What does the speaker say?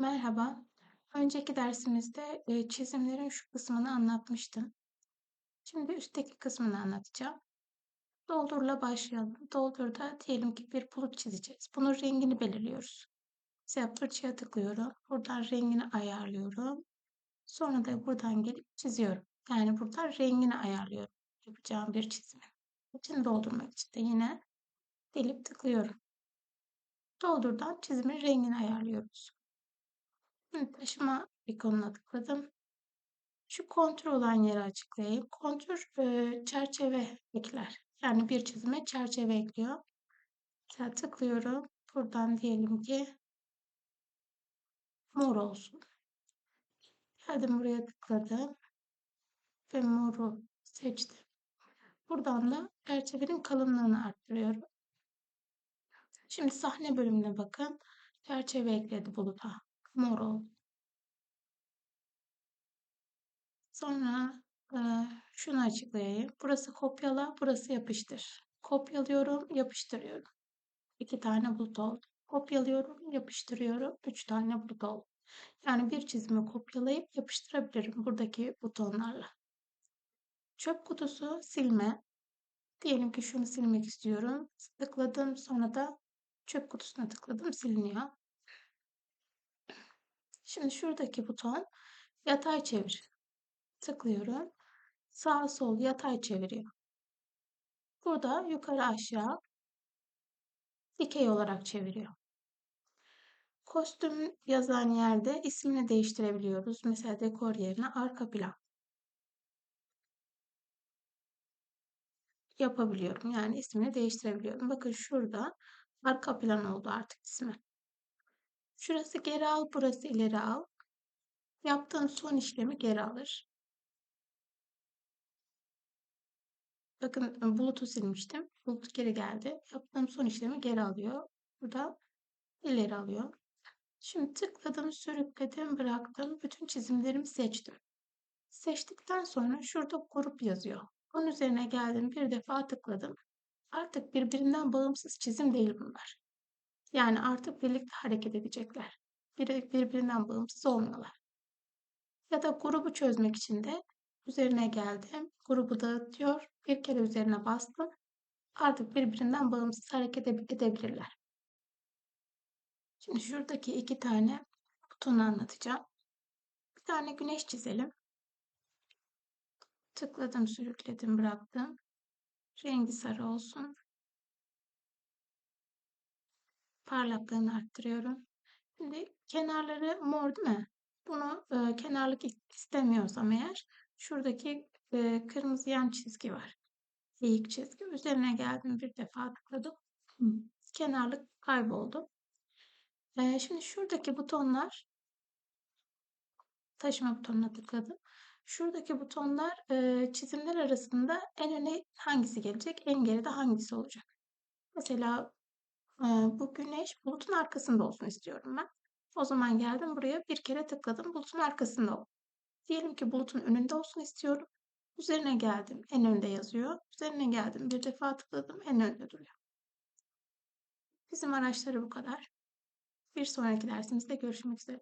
Merhaba. Önceki dersimizde e, çizimlerin şu kısmını anlatmıştım. Şimdi üstteki kısmını anlatacağım. Doldurla başlayalım. Doldurda diyelim ki bir bulut çizeceğiz. Bunun rengini belirliyoruz. Mesela tıklıyorum. Buradan rengini ayarlıyorum. Sonra da buradan gelip çiziyorum. Yani buradan rengini ayarlıyorum. Yapacağım bir çizimi. İçini doldurmak için de yine delip tıklıyorum. Doldurdan çizimin rengini ayarlıyoruz. Taşıma ikonuna tıkladım. Şu kontrol olan yeri açıklayayım. Kontür çerçeve ekler. Yani bir çizime çerçeve ekliyor. Mesela tıklıyorum. Buradan diyelim ki mor olsun. Geldim buraya tıkladım. Ve moru seçtim. Buradan da çerçevenin kalınlığını arttırıyorum. Şimdi sahne bölümüne bakın. Çerçeve ekledi buluta. Mor oldu. Sonra e, şunu açıklayayım. Burası kopyala, burası yapıştır. Kopyalıyorum, yapıştırıyorum. İki tane bulut oldu. Kopyalıyorum, yapıştırıyorum. Üç tane bulut oldu. Yani bir çizimi kopyalayıp yapıştırabilirim buradaki butonlarla. Çöp kutusu silme. Diyelim ki şunu silmek istiyorum. Tıkladım sonra da çöp kutusuna tıkladım siliniyor. Şimdi şuradaki buton yatay çevir. Tıklıyorum. Sağ sol yatay çeviriyor. Burada yukarı aşağı dikey olarak çeviriyor. Kostüm yazan yerde ismini değiştirebiliyoruz. Mesela dekor yerine arka plan yapabiliyorum. Yani ismini değiştirebiliyorum. Bakın şurada arka plan oldu artık ismi. Şurası geri al, burası ileri al. Yaptığım son işlemi geri alır. Bakın bulutu silmiştim. Bulut geri geldi. Yaptığım son işlemi geri alıyor. Burada ileri alıyor. Şimdi tıkladım, sürükledim, bıraktım. Bütün çizimlerimi seçtim. Seçtikten sonra şurada grup yazıyor. Onun üzerine geldim, bir defa tıkladım. Artık birbirinden bağımsız çizim değil bunlar. Yani artık birlikte hareket edecekler. Bir, birbirinden bağımsız olmuyorlar. Ya da grubu çözmek için de üzerine geldim. Grubu dağıtıyor. Bir kere üzerine bastım. Artık birbirinden bağımsız hareket edebilirler. Şimdi şuradaki iki tane butonu anlatacağım. Bir tane güneş çizelim. Tıkladım, sürükledim, bıraktım. Rengi sarı olsun. Parlaklığını arttırıyorum. Şimdi kenarları mor değil mi? Bunu e, kenarlık istemiyorsam eğer şuradaki e, kırmızı yan çizgi var. Eğik çizgi. Üzerine geldim bir defa tıkladım. Kenarlık kayboldu. E, şimdi şuradaki butonlar taşıma butonuna tıkladım. Şuradaki butonlar e, çizimler arasında en öne hangisi gelecek, en geride hangisi olacak? Mesela bu güneş bulutun arkasında olsun istiyorum ben. O zaman geldim buraya bir kere tıkladım bulutun arkasında ol. Diyelim ki bulutun önünde olsun istiyorum. Üzerine geldim en önde yazıyor. Üzerine geldim bir defa tıkladım en önde duruyor. Bizim araçları bu kadar. Bir sonraki dersimizde görüşmek üzere.